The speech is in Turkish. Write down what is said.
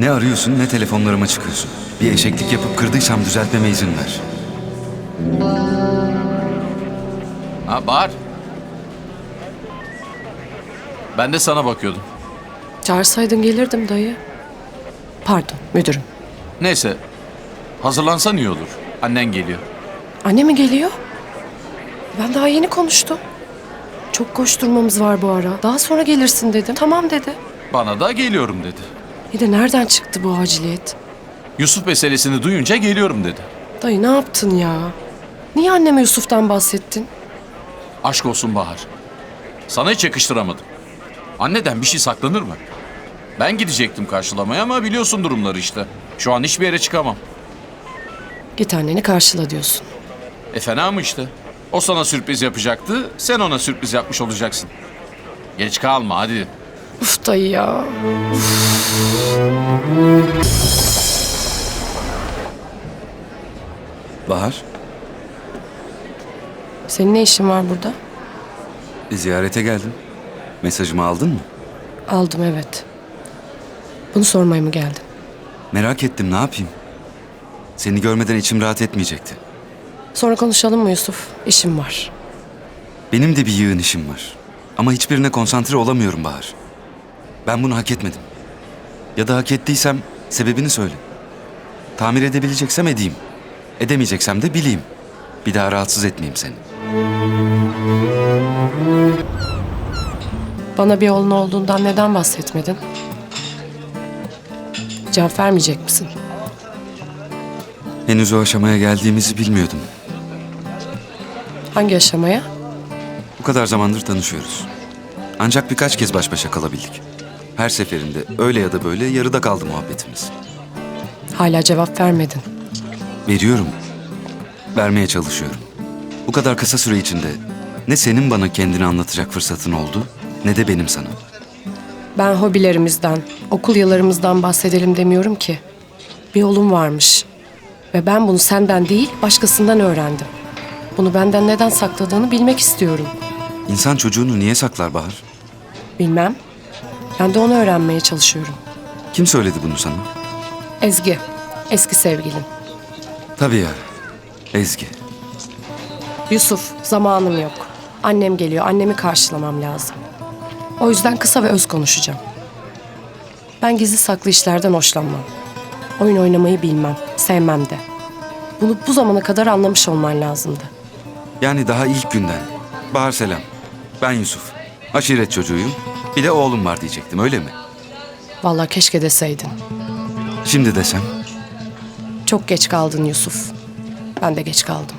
Ne arıyorsun ne telefonlarıma çıkıyorsun. Bir eşeklik yapıp kırdıysam düzeltmeme izin ver. Ha bağır. Ben de sana bakıyordum. Çağırsaydın gelirdim dayı. Pardon müdürüm. Neyse. Hazırlansan iyi olur. Annen geliyor. Anne mi geliyor? Ben daha yeni konuştum. Çok koşturmamız var bu ara. Daha sonra gelirsin dedim. Tamam dedi. Bana da geliyorum dedi. Bir de nereden çıktı bu aciliyet? Yusuf meselesini duyunca geliyorum dedi. Dayı ne yaptın ya? Niye anneme Yusuf'tan bahsettin? Aşk olsun Bahar. Sana hiç yakıştıramadım. Anneden bir şey saklanır mı? Ben gidecektim karşılamaya ama biliyorsun durumları işte. Şu an hiçbir yere çıkamam. Git anneni karşıla diyorsun. E fena mı işte? O sana sürpriz yapacaktı, sen ona sürpriz yapmış olacaksın. Geç kalma hadi. Uf dayı ya. Bahar, Senin ne işin var burada? e, ziyarete geldim. Mesajımı aldın mı? Aldım evet. Bunu sormaya mı geldin? Merak ettim ne yapayım? Seni görmeden içim rahat etmeyecekti. Sonra konuşalım mı Yusuf? İşim var. Benim de bir yığın işim var. Ama hiçbirine konsantre olamıyorum Bahar. Ben bunu hak etmedim. Ya da hak ettiysem sebebini söyle. Tamir edebileceksem edeyim. Edemeyeceksem de bileyim. Bir daha rahatsız etmeyeyim seni. Bana bir oğlun olduğundan neden bahsetmedin? Cevap vermeyecek misin? Henüz o aşamaya geldiğimizi bilmiyordum. Hangi aşamaya? Bu kadar zamandır tanışıyoruz. Ancak birkaç kez baş başa kalabildik. Her seferinde öyle ya da böyle yarıda kaldı muhabbetimiz. Hala cevap vermedin. Veriyorum. Vermeye çalışıyorum. Bu kadar kısa süre içinde ne senin bana kendini anlatacak fırsatın oldu ne de benim sana. Ben hobilerimizden, okul yıllarımızdan bahsedelim demiyorum ki. Bir oğlum varmış. Ve ben bunu senden değil, başkasından öğrendim. Bunu benden neden sakladığını bilmek istiyorum. İnsan çocuğunu niye saklar Bahar? Bilmem. Ben de onu öğrenmeye çalışıyorum. Kim söyledi bunu sana? Ezgi, eski sevgilin. Tabii ya. Ezgi. Yusuf, zamanım yok. Annem geliyor, annemi karşılamam lazım. O yüzden kısa ve öz konuşacağım. Ben gizli saklı işlerden hoşlanmam. Oyun oynamayı bilmem, sevmem de. Bunu bu zamana kadar anlamış olman lazımdı. Yani daha ilk günden. Bahar selam. Ben Yusuf. Aşiret çocuğuyum. Bir de oğlum var diyecektim öyle mi? Vallahi keşke deseydin. Şimdi desem. Çok geç kaldın Yusuf. Ben de geç kaldım.